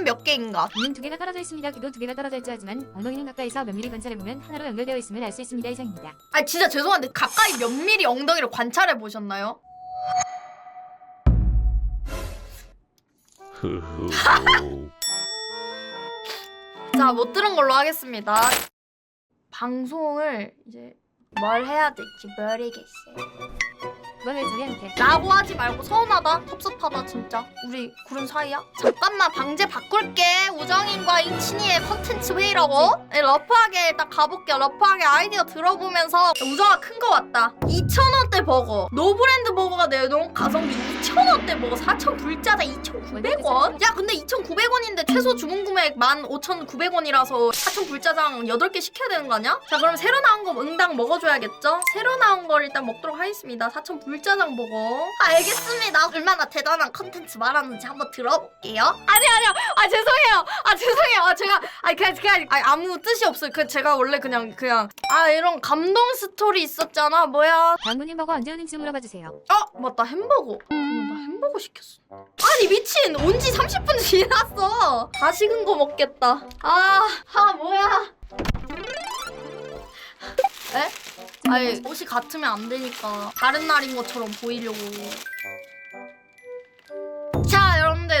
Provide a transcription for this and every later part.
엉덩이는 몇 개인가? 눈 두 개가 떨어져 있습니다. 귀도 두 개가 떨어져 있죠 하지만 엉덩이는 가까이서 몇 미리 관찰해 보면 하나로 연결되어 있음을 알 수 있습니다. 이상입니다. 아 진짜 죄송한데 가까이 몇 미리 엉덩이를 관찰해 보셨나요? 자, 못 들은 걸로 하겠습니다. 방송을 이제 뭘 해야 될지 모르겠어요. 그걸 왜 저희한테 라고 하지 말고 서운하다, 섭섭하다 진짜. 우리 구른 사이야? 잠깐만 방제 바꿀게. 우정인과 인친이의 컨텐츠 회의라고? 네, 러프하게 딱 가볼게요. 러프하게 아이디어 들어보면서 우정아 큰 거 왔다. 2,000원대 버거. 노브랜드 버거가 내놓은 가성비 2,000원대 버거 4,000 불짜다 2,900원? 야 근데 2,900원인데 최소 주문 금액 15,900원이라서 4,000 불짜장 8개 시켜야 되는 거 아니야? 자 그럼 새로 나온 거 응당 먹어줘야겠죠? 새로 나온 걸 일단 먹도록 하겠습니다. 4,000 불 짜장 버거. 알겠습니다. 얼마나 대단한 컨텐츠 말하는지 한번 들어볼게요. 아니 아니요. 아 죄송해요. 아 죄송해요. 아 제가 아 그냥 그냥 아니, 아무 뜻이 없어요. 그 제가 원래 그냥 그냥 아 이런 감동 스토리 있었잖아. 뭐야? 방문님 버거 언제 오는지 물어봐 주세요. 어 맞다 햄버거. 어, 나 햄버거 시켰어. 아니 미친 온 지 30분 지났어. 다 식은 거 먹겠다. 아, 아 뭐야? 에? 아니 옷이 같으면 안 되니까 다른 날인 것처럼 보이려고.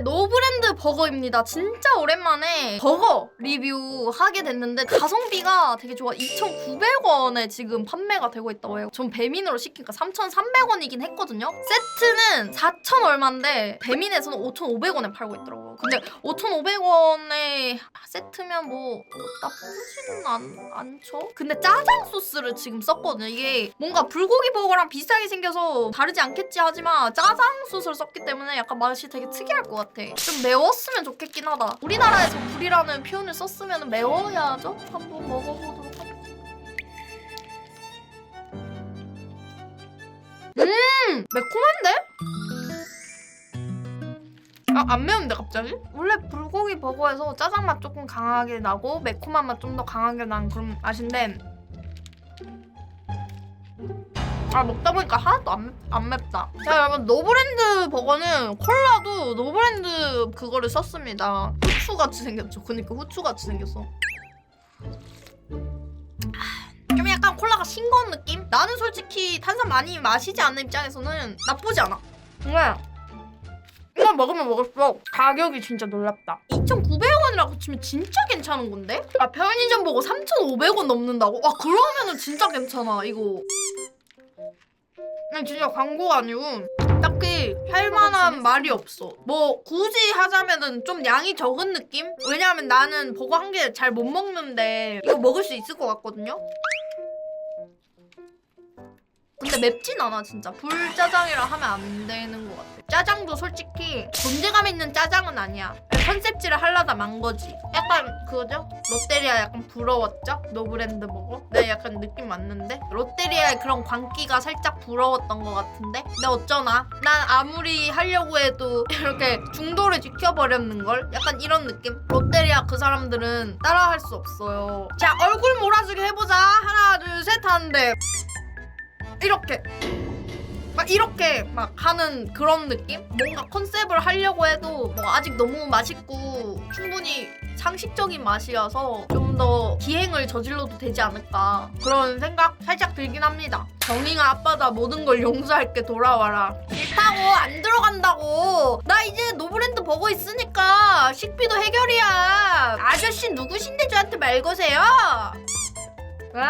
노브랜드 버거입니다. 진짜 오랜만에 버거 리뷰 하게 됐는데 가성비가 되게 좋아. 2,900원에 지금 판매가 되고 있다고 해요. 전 배민으로 시키니까 3,300원이긴 했거든요. 세트는 4,000 얼마인데 배민에서는 5,500원에 팔고 있더라고요. 근데 5,500원에 세트면 뭐 나쁘지는 않, 않죠? 근데 짜장 소스를 지금 썼거든요. 이게 뭔가 불고기 버거랑 비슷하게 생겨서 다르지 않겠지 하지만 짜장 소스를 썼기 때문에 약간 맛이 되게 특이할 것 같아. 좀 매웠으면 좋겠긴 하다. 우리나라에서 불이라는 표현을 썼으면 매워야죠? 한번 먹어보도록 하겠습니다. 음! 매콤한데? 아, 안 매운데 갑자기? 원래 불고기 버거에서 짜장 맛 조금 강하게 나고 매콤한 맛 좀 더 강하게 나는 그런 맛인데 아 먹다 보니까 하나도 안, 맵- 안 맵다. 자 여러분 노브랜드 버거는 콜라도 노브랜드 그거를 썼습니다. 후추 같이 생겼죠. 그니까 후추 같이 생겼어. 아, 좀 약간 콜라가 싱거운 느낌? 나는 솔직히 탄산 많이 마시지 않는 입장에서는 나쁘지 않아. 근데 이거 먹으면 먹을수록 가격이 진짜 놀랍다. 2,900원이라고 치면 진짜 괜찮은 건데? 아 편의점 보고 3,500원 넘는다고? 아 그러면은 진짜 괜찮아 이거. 그냥 진짜 광고가 아니고 딱히 할 만한 말이 없어. 뭐 굳이 하자면은 좀 양이 적은 느낌? 왜냐하면 나는 버거 한 개 잘 못 먹는데 이거 먹을 수 있을 것 같거든요. 근데 맵진 않아 진짜. 불짜장이라 하면 안 되는 것 같아. 짜장도 솔직히 존재감 있는 짜장은 아니야. 컨셉질을 하려다 만 거지. 약간 그거죠? 롯데리아 약간 부러웠죠? 노브랜드 먹어? 네 약간 느낌 맞는데? 롯데리아의 그런 광기가 살짝 부러웠던 것 같은데? 근데 어쩌나? 난 아무리 하려고 해도 이렇게 중도를 지켜버렸는걸? 약간 이런 느낌? 롯데리아 그 사람들은 따라할 수 없어요. 자 얼굴 몰아주기 해보자. 하나 둘 셋 하는데 이렇게 막 이렇게 막 하는 그런 느낌? 뭔가 컨셉을 하려고 해도 뭐 아직 너무 맛있고 충분히 상식적인 맛이어서 좀 더 기행을 저질러도 되지 않을까 그런 생각 살짝 들긴 합니다. 정잉아 아빠다 모든 걸 용서할게 돌아와라. 싫다고 안 들어간다고. 나 이제 노브랜드 버거 있으니까 식비도 해결이야. 아저씨 누구신데 저한테 말 거세요? 왜?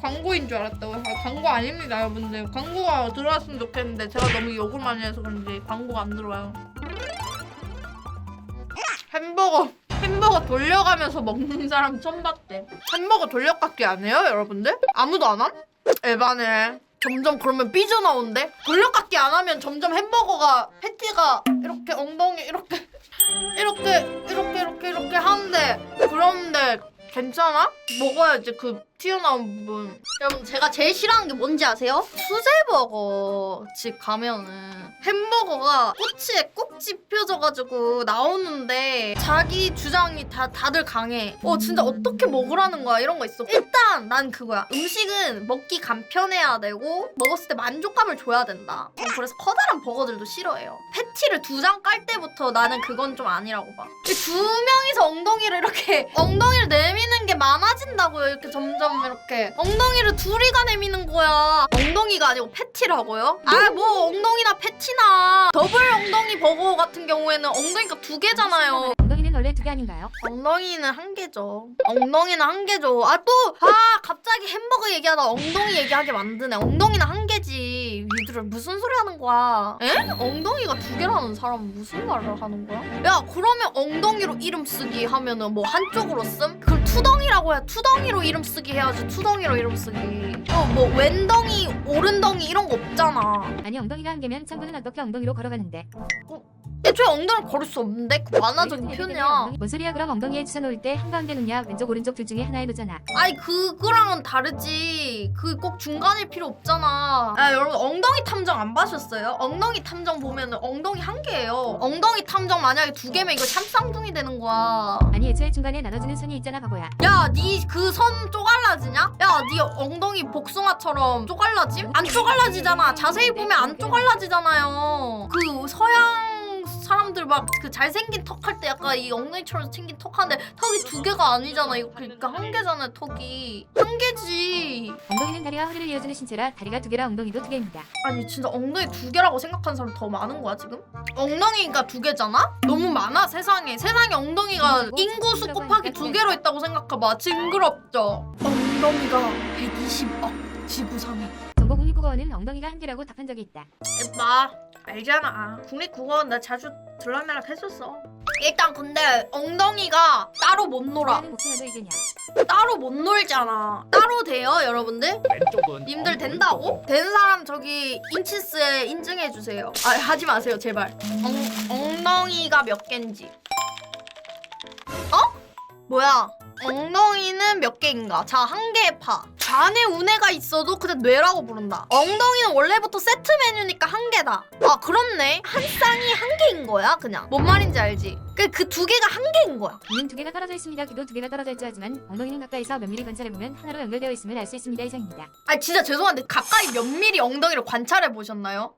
광고인 줄 알았다고. 아, 광고 아닙니다, 여러분들. 광고가 들어왔으면 좋겠는데 제가 너무 욕을 많이 해서 그런지 광고가 안 들어와요. 햄버거. 햄버거 돌려가면서 먹는 사람 처음 봤대. 햄버거 돌려깎기 안 해요, 여러분들? 아무도 안 함? 에바네. 점점 그러면 삐져나온대? 돌려깎기 안 하면 점점 햄버거가 패티가 이렇게 엉덩이 이렇게 이렇게 이렇게 이렇게 이렇게 하는데 그런데 괜찮아? 먹어야지 그 튀어나온 부분. 여러분 제가 제일 싫어하는 게 뭔지 아세요? 수제버거 집 가면은 햄버거가 꼬치에 꼭 집혀져가지고 나오는데 자기 주장이 다 다들 강해. 어 진짜 어떻게 먹으라는 거야 이런 거 있어. 일단 난 그거야. 음식은 먹기 간편해야 되고 먹었을 때 만족감을 줘야 된다. 어, 그래서 커다란 버거들도 싫어해요. 패티를 두 장 깔 때부터 나는 그건 좀 아니라고 봐. 이두 명이서 엉덩이를 이렇게 엉덩이를 내미는 게 많아진다고요. 이렇게 점점 이렇게 엉덩이를 둘이가 내미는 거야. 엉덩이가 아니고 패티라고요? 아 뭐 엉덩이나 패티나 더블 엉덩이 버거 같은 경우에는 엉덩이가 두 개잖아요. 엉덩이는 원래 두 개 아닌가요? 엉덩이는 한 개죠. 엉덩이는 한 개죠. 아 또 아 갑자기 햄버거 얘기하다 엉덩이 얘기하게 만드네. 엉덩이는 한 개지. 니들 무슨 소리 하는 거야? 에? 엉덩이가 두 개라는 사람은 무슨 말을 하는 거야? 야 그러면 엉덩이로 이름 쓰기 하면은 뭐 한쪽으로 씀? 그걸 투덩이라고 해. 투덩이로 이름 쓰기 해야지. 투덩이로 이름 쓰기. 어뭐 왼덩이, 오른덩이 이런 거 없잖아. 아니 엉덩이가 한 개면 창구는 어떻게 엉덩이로 걸어가는데? 애초에 엉덩이를 걸을 수 없는데 그 만화적인 표현이야. 뭔 소리야 그럼 엉덩이에 주사 놓을 때 한가운데 놓냐 왼쪽 오른쪽 둘 중에 하나에 놓잖아. 아니 그거랑은 다르지. 그 꼭 중간일 필요 없잖아. 아 여러분 엉덩이 탐정 안 봐셨어요? 엉덩이 탐정 보면 엉덩이 한 개예요. 엉덩이 탐정 만약에 두 개면 이거 참쌍둥이 되는 거야. 아니 애초에 중간에 나눠주는 선이 있잖아 바보야. 야, 니 그 선 쪼갈라지냐? 야, 니 엉덩이 복숭아처럼 쪼갈라짐? 안 쪼갈라지잖아. 자세히 보면 안 쪼갈라지잖아요. 그 서양 사람들 막 그 잘생긴 턱 할 때 약간 이 엉덩이처럼 생긴 턱 하는데 턱이 두 개가 아니잖아. 이거 그러니까 한 개잖아, 턱이. 한 개지. 엉덩이는 다리와 허리를 이어주는 신체라 다리가 두 개라 엉덩이도 두 개입니다. 아니 진짜 엉덩이 두 개라고 생각하는 사람 더 많은 거야 지금? 엉덩이가 두 개잖아? 너무 많아 세상에 세상에 엉덩이가 인구수 곱하기 두 개로 있다고 생각해봐 징그럽죠? 엉덩이가 120억 지구상에 전국 국립국어원은 엉덩이가 한 개라고 답한 적이 있다. 나 알잖아 국립국어원 나 자주 들락날락 했었어 일단 근데 엉덩이가 따로 못 놀아 이게냐? 따로 못 놀잖아 따로 돼요 여러분들? 님들 된다고? 된 사람 저기 인치스에 인증해 주세요. 아 하지 마세요 제발. 엉, 엉덩이가 몇 개인지. 어? 뭐야? 엉덩이는 몇 개인가? 자, 한 개의 파. 좌뇌 우뇌가 있어도 그냥 뇌라고 부른다. 엉덩이는 원래부터 세트 메뉴니까 한 개다. 아, 그렇네. 한 쌍이 한 개인 거야, 그냥. 뭔 말인지 알지? 그그두 개가 한 개인 거야. 귀는 두 개가 떨어져 있습니다. 귀도 두 개가 떨어져 있죠 하지만 엉덩이는 가까이서 면밀히 관찰해 보면 하나로 연결되어 있음을 알 수 있습니다. 이상입니다. 아, 진짜 죄송한데 가까이 몇 미리 엉덩이를 관찰해 보셨나요?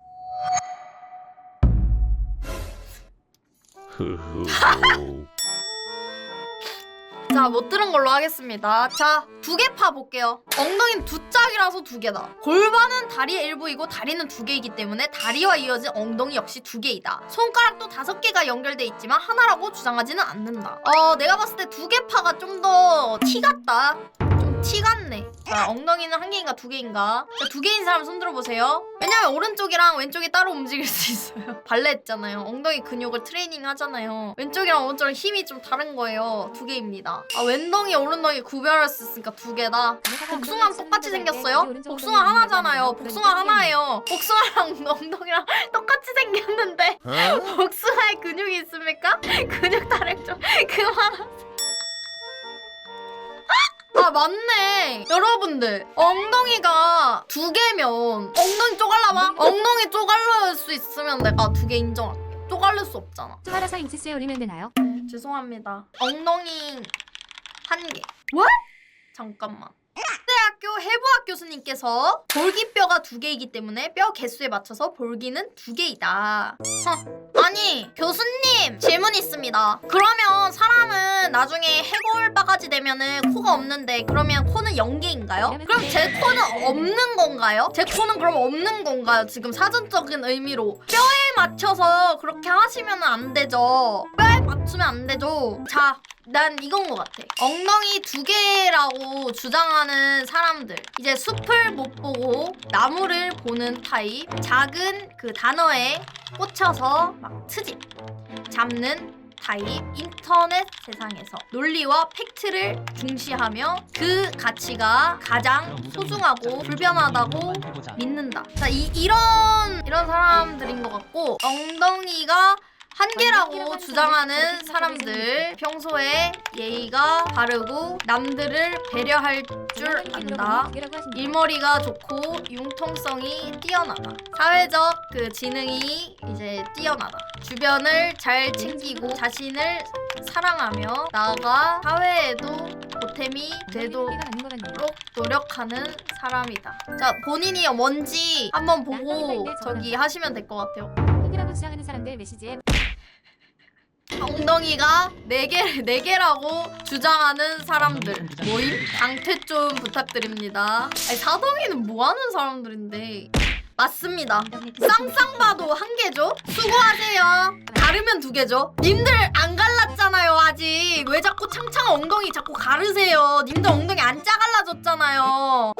자, 못 들은 걸로 하겠습니다. 자, 두 개 파 볼게요. 엉덩이는 두 짝이라서 두 개다. 골반은 다리의 일부이고 다리는 두 개이기 때문에 다리와 이어진 엉덩이 역시 두 개이다. 손가락도 다섯 개가 연결돼 있지만 하나라고 주장하지는 않는다. 어, 내가 봤을 때 두 개 파가 좀 더 티 같다. 좀 티 같네. 자, 엉덩이는 한 개인가 두 개인가? 자, 두 개인 사람 손 들어보세요. 왜냐면 오른쪽이랑 왼쪽이 따로 움직일 수 있어요. 발레 했잖아요. 엉덩이 근육을 트레이닝 하잖아요. 왼쪽이랑 오른쪽이랑 힘이 좀 다른 거예요. 두 개입니다. 아, 왼덩이, 오른덩이 구별할 수 있으니까 두 개다. 복숭아랑 똑같이 생겼어요? 복숭아 하나잖아요. 복숭아 하나예요. 복숭아랑 엉덩이랑 똑같이 생겼는데 복숭아에 근육이 있습니까? 근육 타령 좀 그만하세요. 아 맞네. 여러분들 엉덩이가 두 개면 엉덩이 쪼갈라봐? 엉덩이 쪼갈릴 수 있으면 내가 두 개 인정할게. 쪼갈릴 수 없잖아. 좀 알아서 인치스에 올리면 되나요? 죄송합니다. 엉덩이 한개. 왜? 잠깐만 교수님께서 볼기뼈가 두 개이기 때문에 뼈 개수에 맞춰서 볼기는 두 개이다. 허, 아니 교수님 질문 있습니다. 그러면 사람은 나중에 해골 바가지 되면은 코가 없는데 그러면 코는 0개인가요? 그럼 제 코는 없는 건가요? 제 코는 그럼 없는 건가요? 지금 사전적인 의미로 뼈에 맞춰서 그렇게 하시면 안 되죠. 뼈에 맞추면 안 되죠. 자, 난 이건 것 같아. 엉덩이 두 개라고 주장하는 사람들. 이제 숲을 못 보고 나무를 보는 타입. 작은 그 단어에 꽂혀서 막 트집. 잡는 타입. 인터넷 세상에서 논리와 팩트를 중시하며 그 가치가 가장 소중하고 불변하다고 믿는다. 자, 이, 이런 이런 사람들인 것 같고 엉덩이가 한계라고 주장하는 사람들 평소에 예의가 바르고 남들을 배려할 줄 안다. 두개라고 하십니다. 일머리가 좋고 융통성이 뛰어나다. 사회적 그 지능이 이제 뛰어나다. 주변을 잘 챙기고 자신을 사랑하며 나아가 사회에도 보탬이 되도록. 노력하는 사람이다. 자, 본인이 뭔지 한번 보고 저기 하시면 될 것 같아요. 한계라고 주장하는 사람들 메시지에 엉덩이가 네 개, 네 개라고 주장하는 사람들 모임 강퇴 좀 부탁드립니다. 아니, 사동이는 뭐 하는 사람들인데? 맞습니다. 쌍쌍 봐도 한 개죠? 수고하세요. 가르면 두 개죠? 님들 안 갈랐잖아요, 아직. 왜 자꾸 창창 엉덩이 자꾸 가르세요? 님들 엉덩이 안 짜갈라졌잖아요.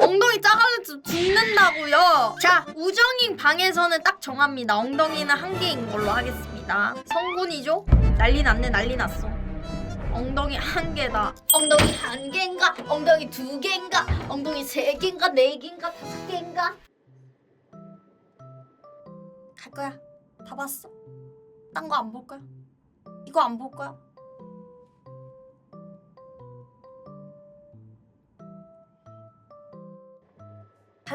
짜갈라져 죽는다고요. 자, 우정인 방에서는 딱 정합니다. 엉덩이는 한 개인 걸로 하겠습니다. 성군이죠? 난리 났네, 난리 났어. 엉덩이 한 개다. 엉덩이 한 개인가? 엉덩이 두 개인가? 엉덩이 세 개인가? 네 개인가? 다섯 개인가? 갈 거야. 다 봤어. 딴 거 안 볼 거야. 이거 안 볼 거야.